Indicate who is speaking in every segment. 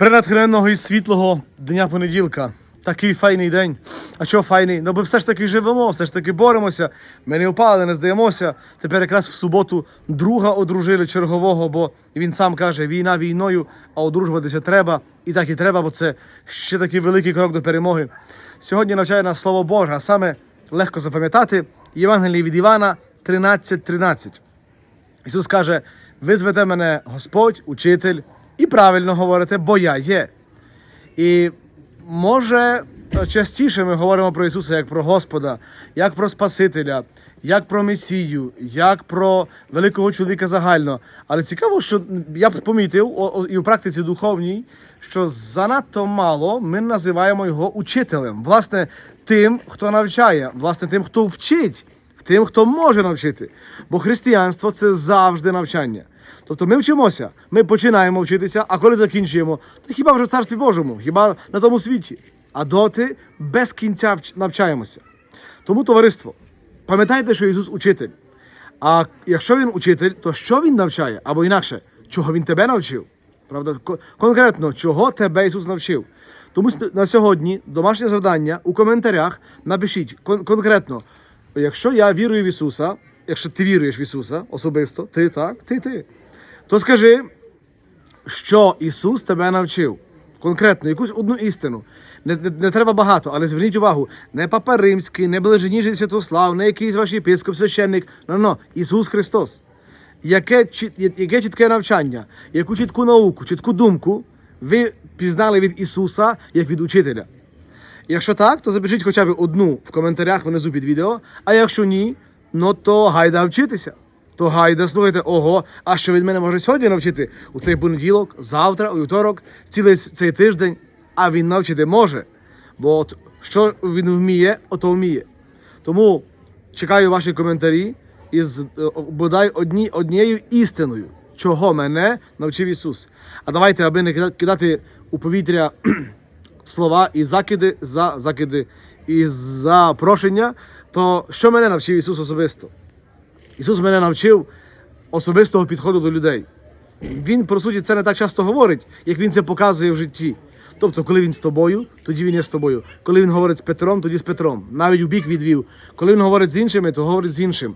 Speaker 1: Пренатхненного і світлого дня понеділка. Такий файний день. А чого файний? Ну бо все ж таки живемо, все ж таки боремося. Ми не впали, не здаємося. Тепер якраз в суботу друга одружили чергового, бо він сам каже, війна війною, а одружуватися треба. І так і треба, бо це ще такий великий крок до перемоги. Сьогодні навчає нас Слово Боже, а саме легко запам'ятати Євангеліє від Івана 13.13. Ісус каже: ви звете мене Господь, учитель, і правильно говорите, бо я є. І може частіше ми говоримо про Ісуса як про Господа, як про Спасителя, як про Месію, як про великого чоловіка загально. Але цікаво, що я б помітив і в практиці духовній, що занадто мало ми називаємо його учителем, власне, тим, хто навчає, власне, тим, хто вчить, тим, хто може навчити. Бо християнство це завжди навчання. Тобто ми вчимося, ми починаємо вчитися, а коли закінчуємо, то хіба вже в царстві Божому, хіба на тому світі. А доти без кінця навчаємося. Тому, товариство, пам'ятайте, що Ісус учитель. А якщо він учитель, то що він навчає? Або інакше, чого він тебе навчив? Правда, конкретно, чого тебе Ісус навчив? Тому на сьогодні домашнє завдання у коментарях напишіть кон- конкретно, якщо я вірую в Ісуса, якщо ти віруєш в Ісуса особисто, ти так, ти ти, то скажи, що Ісус тебе навчив. Конкретно, якусь одну істину. Не, не, не треба багато, але зверніть увагу, не Папа Римський, не Блаженіжий Святослав, не якийсь ваш єпископ, священник. Ну, ну, Ісус Христос. Яке, яке чітке навчання, яку чітку науку, чітку думку ви пізнали від Ісуса як від учителя. Якщо так, то запишіть хоча б одну в коментарях внизу під відео. А якщо ні, ну то гайда вчитися. То гайда слухайте, ого, а що від мене може сьогодні навчити у цей понеділок, завтра, у вівторок, цілий цей тиждень, а він навчити може. Бо от що він вміє, ото вміє. Тому чекаю ваші коментарі із е, бодай одні, однією істиною, чого мене навчив Ісус. А давайте, аби не кидати у повітря слова і закиди за закиди і запрошення, то що мене навчив Ісус особисто? Ісус мене навчив особистого підходу до людей. Він, по суті, це не так часто говорить, як він це показує в житті. Тобто, коли він з тобою, тоді він є з тобою. Коли він говорить з Петром, тоді з Петром. Навіть у бік відвів. Коли він говорить з іншими, то говорить з іншим.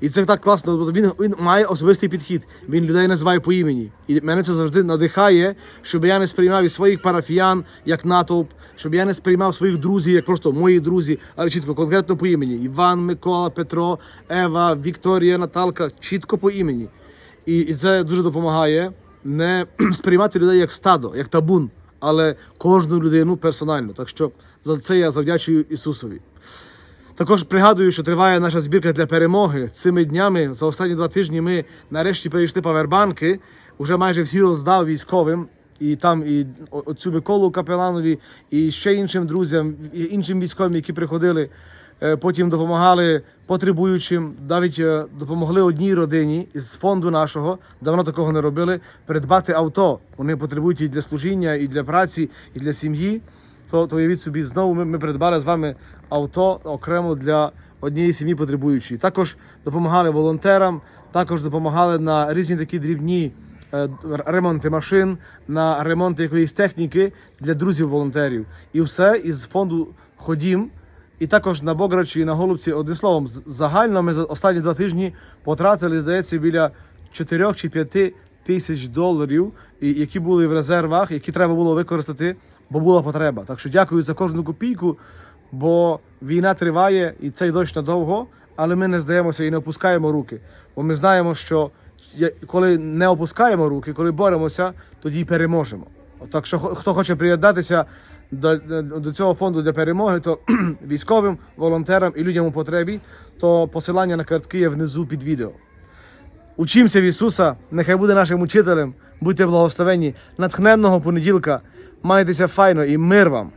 Speaker 1: І це так класно. Він, він має особистий підхід. Він людей називає по імені. І мене це завжди надихає, щоб я не сприймав із своїх парафіян як натовп, щоб я не сприймав своїх друзів як просто мої друзі, але чітко конкретно по імені. Іван, Микола, Петро, Ева, Вікторія, Наталка, чітко по імені. І, і це дуже допомагає не сприймати людей як стадо, як табун, але кожну людину персонально. Так що за це я завдячую Ісусові. Також пригадую, що триває наша збірка для перемоги. Цими днями за останні два тижні ми нарешті перейшли павербанки. Уже майже всі роздав військовим. І там і о- оцю Миколу Капеланові, і ще іншим друзям, і іншим військовим, які приходили. Е, Потім допомагали потребуючим, навіть е, допомогли одній родині із фонду нашого, давно такого не робили, придбати авто. Вони потребують і для служіння, і для праці, і для сім'ї. То, то уявіть собі, знову ми, ми придбали з вами авто окремо для однієї сім'ї потребуючої. Також допомагали волонтерам, також допомагали на різні такі дрібні е, ремонти машин, на ремонти якоїсь техніки для друзів-волонтерів. І все із фонду Ходім. І також на Бограчі і на Голубці, одним словом, загально ми за останні два тижні потратили, здається, біля 4 чи 5 тисяч доларів, які були в резервах, які треба було використати, бо була потреба. Так що дякую за кожну копійку, бо війна триває і цей дощ надовго, але ми не здаємося і не опускаємо руки. Бо ми знаємо, що коли не опускаємо руки, коли боремося, тоді й переможемо. Так що хто хоче приєднатися до, до цього фонду для перемоги, то військовим, волонтерам і людям у потребі, то посилання на картки є внизу під відео. Учимося в Ісуса, нехай буде нашим учителем. Будьте благословені. Натхненного понеділка. Майтеся файно і мир вам!